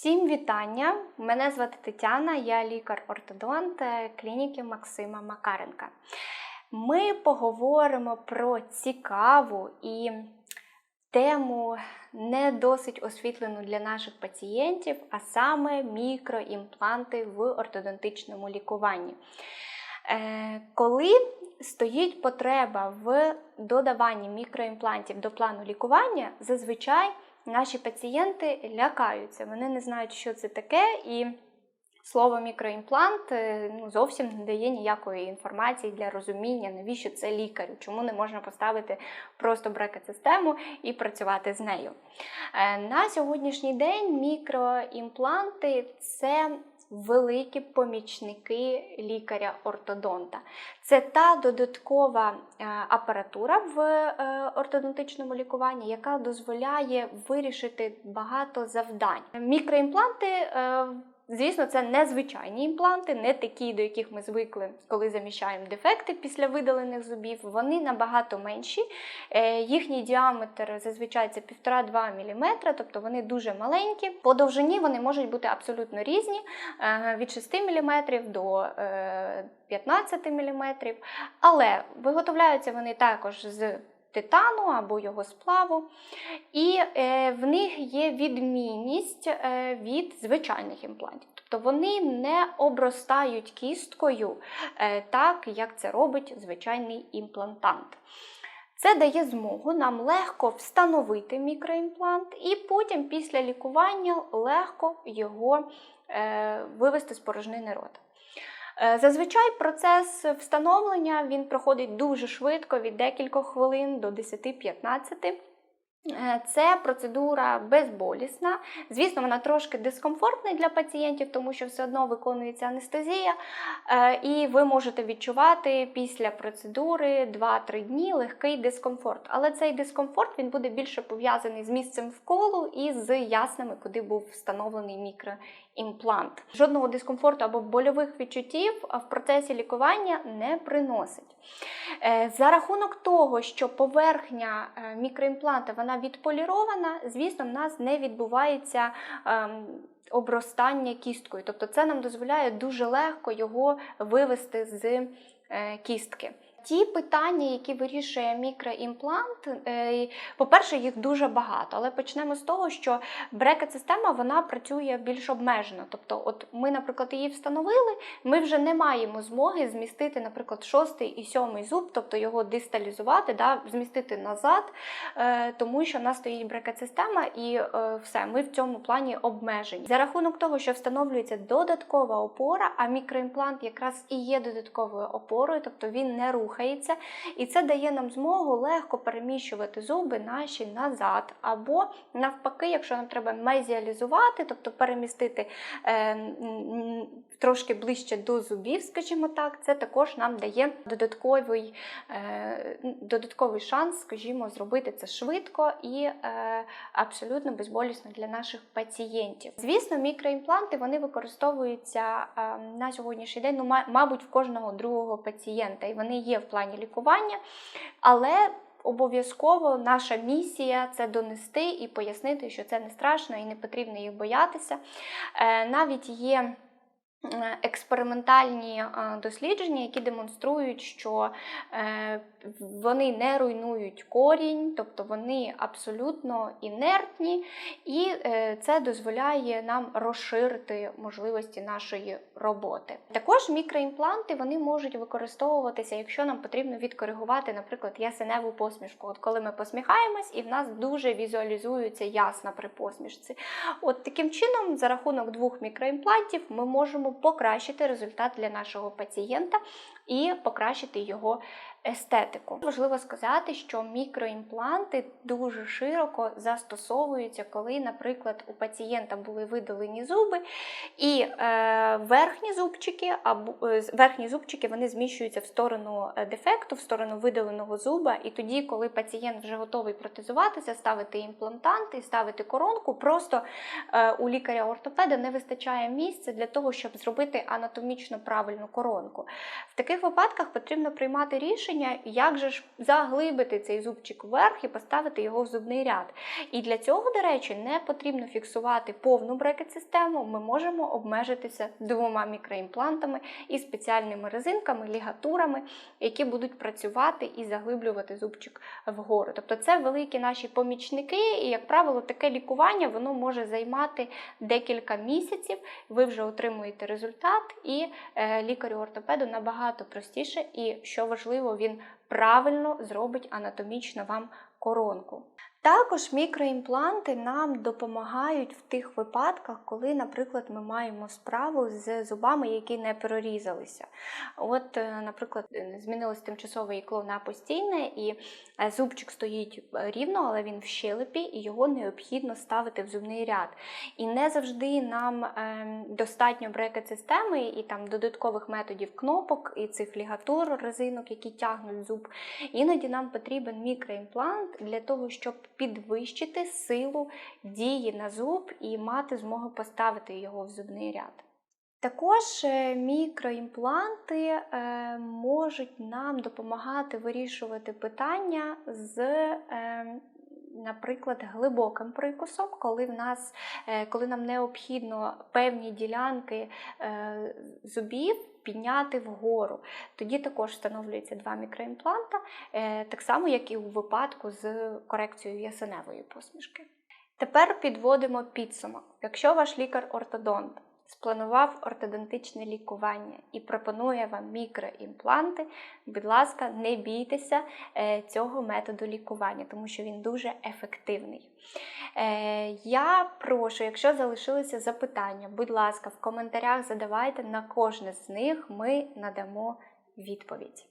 Всім вітання! Мене звати Тетяна, я лікар-ортодонт е, клініки Максима Макаренка. Ми поговоримо про цікаву і тему не досить освітлену для наших пацієнтів, а саме мікроімпланти в ортодонтичному лікуванні. Е, Коли стоїть потреба в додаванні мікроімплантів до плану лікування, зазвичай наші пацієнти лякаються, вони не знають, що це таке, і слово мікроімплант е, ну, зовсім не дає ніякої інформації для розуміння, навіщо це лікарю, чому не можна поставити просто брекет-систему і працювати з нею. Е, На сьогоднішній день мікроімпланти це великі помічники лікаря-ортодонта. Це та додаткова е, апаратура в е, ортодонтичному лікуванні, яка дозволяє вирішити багато завдань. Мікроімпланти. Е, Звісно, це незвичайні імпланти, не такі, до яких ми звикли, коли заміщаємо дефекти після видалених зубів. Вони набагато менші. Е, Їхній діаметр зазвичай це 1,5-2 мм, тобто вони дуже маленькі. По довжині вони можуть бути абсолютно різні, е, від 6 мм до е, 15 мм. Але виготовляються вони також з титану або його сплаву. І е, в них є відмінність е, від звичайних імплантів. Тобто вони не обростають кісткою е, так, як це робить звичайний імплантант. Це дає змогу нам легко встановити мікроімплант і потім після лікування легко його е, вивести з порожнини рота. Е, Зазвичай процес встановлення він проходить дуже швидко від декількох хвилин до 10-15. Е, Це процедура безболісна. Звісно, вона трошки дискомфортна для пацієнтів, тому що все одно виконується анестезія, е, і ви можете відчувати після процедури 2-3 дні легкий дискомфорт. Але цей дискомфорт він буде більше пов'язаний з місцем вколу і з яснами, куди був встановлений мікроімплант. Жодного дискомфорту або больових відчуттів в процесі лікування не приносить. Е, За рахунок того, що поверхня мікроімпланта вона відполірована, звісно, в нас не відбувається ем, обростання кісткою. Тобто це нам дозволяє дуже легко його вивести з е, кістки. Ті питання, які вирішує мікроімплант, е, по-перше, їх дуже багато, але почнемо з того, що брекет-система вона працює більш обмежено. Тобто, от ми, наприклад, її встановили, ми вже не маємо змоги змістити, наприклад, шостий і сьомий зуб, тобто його дисталізувати, да, змістити назад, е, тому що в нас стоїть брекет-система і е, все, ми в цьому плані обмежені. За рахунок того, що встановлюється додаткова опора, а мікроімплант якраз і є додатковою опорою, тобто він не рухається, і це дає нам змогу легко переміщувати зуби наші назад, або навпаки, якщо нам треба мезіалізувати, тобто перемістити е, трошки ближче до зубів, скажімо так, це також нам дає додатковий, е, додатковий шанс, скажімо, зробити це швидко і е, абсолютно безболісно для наших пацієнтів. Звісно, мікроімпланти вони використовуються е, на сьогоднішній день, ну, мабуть, в кожного другого пацієнта, і вони є в плані лікування, але Обов'язково наша місія це донести і пояснити, що це не страшно і не потрібно їх боятися. Е, Навіть є експериментальні е, дослідження, які демонструють, що е, вони не руйнують корінь, тобто вони абсолютно інертні, і е, це дозволяє нам розширити можливості нашої роботи. Також мікроімпланти вони можуть використовуватися, якщо нам потрібно відкоригувати, наприклад, ясеневу посмішку. От коли ми посміхаємось, і в нас дуже візуалізується ясна при посмішці. От таким чином, за рахунок двох мікроімплантів, ми можемо покращити результат для нашого пацієнта і покращити його естетику. Важливо сказати, що мікроімпланти дуже широко застосовуються, коли, наприклад, у пацієнта були видалені зуби, і е, верхні зубчики або е, верхні зубчики вони зміщуються в сторону е, дефекту, в сторону видаленого зуба. І тоді, коли пацієнт вже готовий протезуватися, ставити імплантант і ставити коронку, просто е, у лікаря-ортопеда не вистачає місця для того, щоб зробити анатомічно правильну коронку. В таких випадках потрібно приймати рішення. як же ж заглибити цей зубчик вверх і поставити його в зубний ряд. І для цього, до речі, не потрібно фіксувати повну брекет-систему. Ми можемо обмежитися двома мікроімплантами і спеціальними резинками, лігатурами, які будуть працювати і заглиблювати зубчик вгору. Тобто це великі наші помічники, і, як правило, таке лікування воно може займати декілька місяців. Ви вже отримуєте результат, і е, лікарю-ортопеду набагато простіше, і що важливо, він правильно зробить анатомічно вам коронку. Також мікроімпланти нам допомагають в тих випадках, коли, наприклад, ми маємо справу з зубами, які не прорізалися. От, е, наприклад, змінилось тимчасове ікло на постійне, і е, зубчик стоїть е, рівно, але він в щелепі, і його необхідно ставити в зубний ряд. І не завжди нам достатньо брекет-системи і там додаткових методів кнопок і цих лігатур, резинок, які тягнуть зуб. Іноді нам потрібен мікроімплант для того, щоб підвищити силу дії на зуб і мати змогу поставити його в зубний ряд. Також е, мікроімпланти е, можуть нам допомагати вирішувати питання з, е, наприклад, глибоким прикусом, коли в нас, е, коли нам необхідно певні ділянки е, зубів підняти вгору. Тоді також встановлюється два мікроімпланта, е, так само, як і у випадку з корекцією ясеневої посмішки. Тепер підводимо підсумок. Якщо ваш лікар-ортодонт спланував ортодонтичне лікування і пропонує вам мікроімпланти, будь ласка, не бійтеся е, цього методу лікування, тому що він дуже ефективний. Е, Я прошу, якщо залишилися запитання, будь ласка, в коментарях задавайте на кожне з них, ми надамо відповідь.